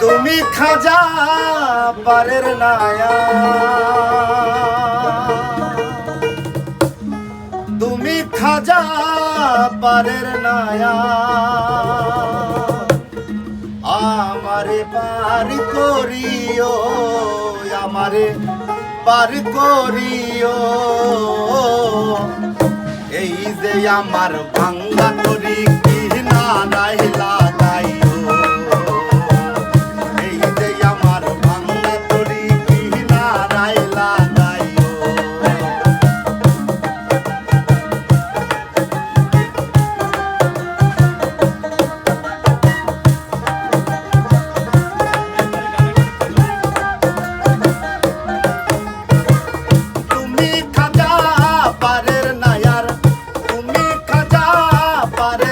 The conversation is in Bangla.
তুমি খাজা পারের নায়া। তুমি খাজা পারের নায়া। আমারে পার করিও, আমারে পার করিও। এই যে আমার ভাঙ্গা তরি কি না রাইলা para